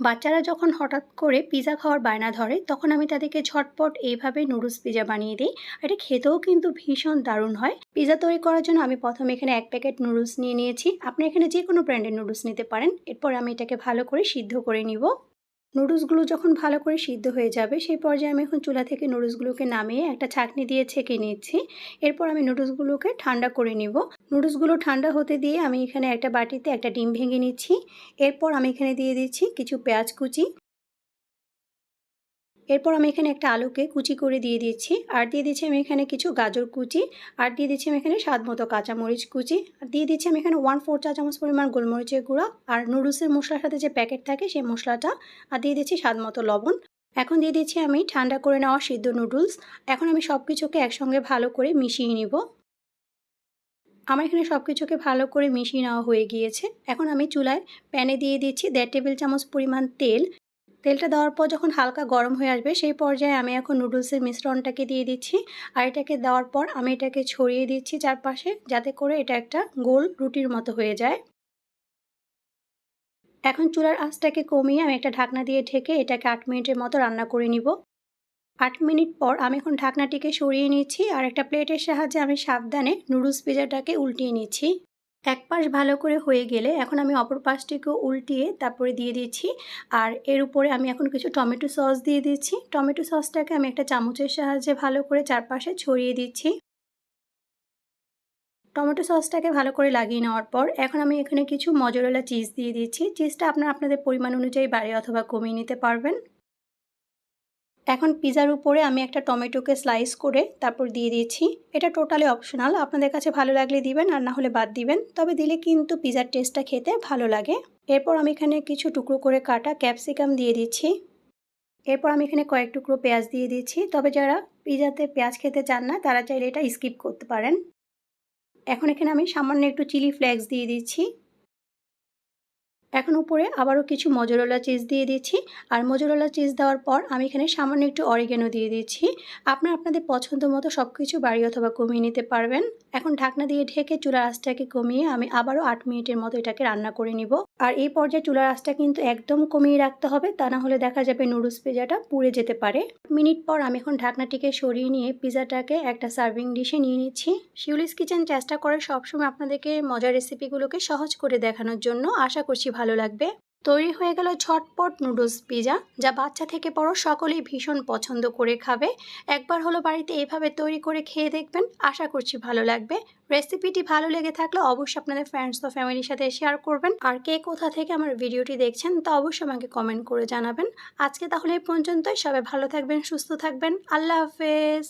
বাচ্চারা যখন হঠাৎ করে পিজা খাওয়ার বায়না ধরে, তখন আমি তাদেরকে ঝটপট এইভাবে নুডলস পিজা বানিয়ে দিই। এটা খেতেও কিন্তু ভীষণ দারুণ হয়। পিজা তৈরি করার জন্য আমি প্রথমে এখানে এক প্যাকেট নুডলস নিয়ে নিয়েছি। আপনি এখানে যে কোনো ব্র্যান্ডের নুডলস নিতে পারেন। এরপর আমি এটাকে ভালো করে সিদ্ধ করে নিব। নুডলসগুলো যখন ভালো করে সিদ্ধ হয়ে যাবে, সেই পর্যায়ে আমি এখন চুলা থেকে নুডলসগুলোকে নামিয়ে একটা ছাঁকনি দিয়ে ছেঁকে নিচ্ছি। এরপর আমি নুডলসগুলোকে ঠান্ডা করে নিব। নুডলসগুলো ঠান্ডা হতে দিয়ে আমি এখানে একটা বাটিতে একটা ডিম ভেঙে নিচ্ছি। এরপর আমি এখানে দিয়ে দিচ্ছি কিছু পেঁয়াজ কুচি। এরপর আমি এখানে একটা আলুকে কুচি করে দিয়ে দিচ্ছি। আর দিয়ে দিচ্ছি আমি এখানে কিছু গাজর কুচি। আর দিয়ে দিচ্ছি আমি এখানে স্বাদ মতো কাঁচামরিচ কুচি। আর দিয়ে দিচ্ছি আমি এখানে ওয়ান ফোর চা চামচ পরিমাণ গোলমরিচের গুঁড়া। আর নুডলসের মশলার সাথে যে প্যাকেট থাকে সেই মশলাটা। আর দিয়ে দিচ্ছি স্বাদ মতো লবণ। এখন দিয়ে দিচ্ছি আমি ঠান্ডা করে নেওয়া সিদ্ধ নুডলস। এখন আমি সব কিছুকে একসঙ্গে ভালো করে মিশিয়ে নিব। আমার এখানে সব কিছুকে ভালো করে মিশিয়ে নেওয়া হয়ে গিয়েছে। এখন আমি চুলায় প্যানে দিয়ে দিচ্ছি দেড় টেবিল চামচ পরিমাণ তেল। তেলটা দেওয়ার পর যখন হালকা গরম হয়ে আসবে, সেই পর্যায়ে আমি এখন নুডলসের মিশ্রণটাকে দিয়ে দিচ্ছি। আর এটাকে দেওয়ার পর আমি এটাকে ছড়িয়ে দিচ্ছি চারপাশে যাতে করে এটা একটা গোল রুটির মতো হয়ে যায়। এখন চুলার আঁচটাকে কমিয়ে আমি একটা ঢাকনা দিয়ে ঢেকে এটাকে আট মিনিটের মতো রান্না করে নিব। আট মিনিট পর আমি এখন ঢাকনাটিকে সরিয়ে নিচ্ছি আর একটা প্লেটের সাহায্যে আমি সাবধানে নুডলস পিজাটাকে উল্টিয়ে নিচ্ছি। এক পাশ ভালো করে হয়ে গেলে এখন আমি অপর পাশটিকেও উল্টিয়ে তারপরে দিয়ে দিচ্ছি। আর এর উপরে আমি এখন কিছু টমেটো সস দিয়ে দিচ্ছি। টমেটো সসটাকে আমি একটা চামচের সাহায্যে ভালো করে চারপাশে ছড়িয়ে দিচ্ছি। টমেটো সসটাকে ভালো করে লাগিয়ে নেওয়ার পর এখন আমি এখানে কিছু মজরেলা চিজ দিয়ে দিচ্ছি। চিজটা আপনারা আপনাদের পরিমাণ অনুযায়ী বাড়ি অথবা কমিয়ে নিতে পারবেন। এখন পিজার উপরে আমি একটা টমেটোকে স্লাইস করে তারপর দিয়ে দিয়েছি। এটা টোটালি অপশনাল আপনাদের কাছে ভালো লাগলে দিবেন, আর না হলে বাদ দিবেন। তবে দিলে কিন্তু পিজার টেস্টটা খেতে ভালো লাগে। এরপর আমি এখানে কিছু টুকরো করে কাটা ক্যাপসিকাম দিয়ে দিচ্ছি। এরপর আমি এখানে কয়েক টুকরো পেঁয়াজ দিয়ে দিচ্ছি। তবে যারা পিজাতে পেঁয়াজ খেতে চান না, তারা চাইলে এটা স্কিপ করতে পারেন। এখন এখানে আমি সামান্য একটু চিলি ফ্লেক্স দিয়ে দিচ্ছি। এখন উপরে আবারও কিছু মজুরলা চিজ দিয়ে দিচ্ছি। আর মজুরলা চিজ দেওয়ার পর আমি এখানে সামান্য একটু অরিগেনো দিয়ে দিচ্ছি। আপনার আপনাদের পছন্দ মতো সব কিছু বাড়ি অথবা কমিয়ে নিতে পারবেন। এখন ঢাকনা দিয়ে ঢেকে চুলার আঁচটাকে কমিয়ে আমি আবারও আট মিনিটের মতো এটাকে রান্না করে নিব। আর এই পর্যায়ে চুলার আঁচটা কিন্তু একদম কমিয়ে রাখতে হবে, তা না হলে দেখা যাবে নুডলস পিজাটা পুড়ে যেতে পারে। মিনিট পর আমি এখন ঢাকনাটিকে সরিয়ে নিয়ে পিজাটাকে একটা সার্ভিং ডিশে নিয়ে নিচ্ছি। শিউলিস কিচেন চেষ্টা করে সবসময় আপনাদেরকে মজার রেসিপিগুলোকে সহজ করে দেখানোর জন্য। আশা করছি ভালো লাগবে। তৈরি হয়ে গেল ঝটপট নুডলস পিজা, যা বাচ্চা থেকে বড় সকলেই ভীষণ পছন্দ করে খাবে। একবার হলো বাড়িতে এইভাবে তৈরি করে খেয়ে দেখবেন, আশা করছি ভালো লাগবে। রেসিপিটি ভালো লেগে থাকলে অবশ্যই আপনাদের ফ্রেন্ডস ও ফ্যামিলির সাথে শেয়ার করবেন। আর কে কোথা থেকে আমার ভিডিওটি দেখছেন তা অবশ্যই আমাকে কমেন্ট করে জানাবেন। আজকে তাহলে এই পর্যন্তই, সবাই ভালো থাকবেন, সুস্থ থাকবেন, আল্লাহ হাফেজ।